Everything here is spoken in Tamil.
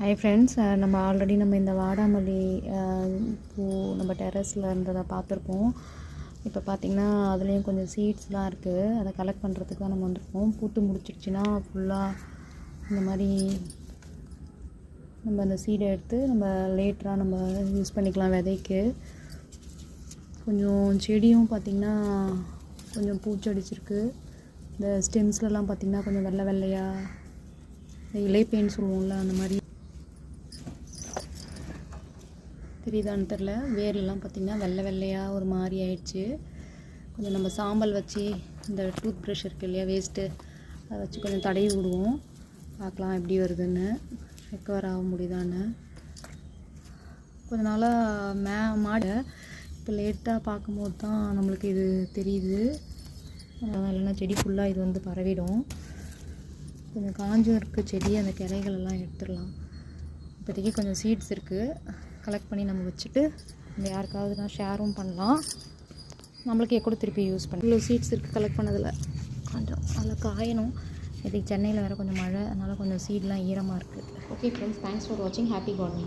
ஹை ஃப்ரெண்ட்ஸ் நம்ம ஆல்ரெடி நம்ம இந்த வாடாமல்லி பூ நம்ம டெரஸில் இருந்ததை பார்த்துருப்போம். இப்போ பார்த்திங்கன்னா அதுலேயும் கொஞ்சம் சீட்ஸ்லாம் இருக்குது அதை கலெக்ட் பண்ணுறதுக்கு தான் நம்ம வந்திருக்கோம். பூத்து முடிச்சிடுச்சுன்னா ஃபுல்லாக இந்த மாதிரி நம்ம அந்த சீடை எடுத்து நம்ம லேட்டராக நம்ம யூஸ் பண்ணிக்கலாம் விதைக்கு. கொஞ்சம் செடியும் பார்த்திங்கன்னா கொஞ்சம் பூச்சடிச்சிருக்கு. இந்த ஸ்டெம்ஸ்லலாம் பார்த்திங்கன்னா கொஞ்சம் வெள்ளை வெள்ளையாக இந்த இலைப்பேன்னு சொல்லுவோம்ல அந்த மாதிரி தெரியுதான்னு தெரில. வேர்லலாம் பார்த்திங்கன்னா வெள்ளை வெள்ளையாக ஒரு மாதிரி ஆயிடுச்சு. கொஞ்சம் நம்ம சாம்பல் வச்சு இந்த டூத் ப்ரஷ் இருக்கு இல்லையா வேஸ்ட்டு அதை வச்சு கொஞ்சம் தடவி விடுவோம். பார்க்கலாம் எப்படி வருதுன்னு. ரெக்கவர் ஆக முடியுதான்னு. கொஞ்ச நாளாக மே மாடை. இப்போ லேட்டாக பார்க்கும்போது தான் நம்மளுக்கு இது தெரியுது. இல்லைன்னா செடி ஃபுல்லாக இது வந்து பரவிடும். கொஞ்சம் காஞ்சும் இருக்குது செடி அந்த கிளைகள் எல்லாம் எடுத்துடலாம். இப்போதைக்கு கொஞ்சம் சீட்ஸ் இருக்குது கலெக்ட் பண்ணி நம்ம வச்சுட்டு நம்ம யாருக்காவது நான் ஷேரும் பண்ணலாம். நம்மளுக்கே கூட திருப்பி யூஸ் பண்ணலாம். இவ்வளோ சீட்ஸ் இருக்குது கலெக்ட் பண்ணதில். கொஞ்சம் அதில் காயணும். இதுக்கு சென்னையில் வேறு கொஞ்சம் மழை அதனால் கொஞ்சம் சீட்லாம் ஈரமாக இருக்குது ஓகே ஃப்ரெண்ட்ஸ் தேங்க்ஸ் ஃபார் வாட்சிங் ஹாப்பி கார்டனிங்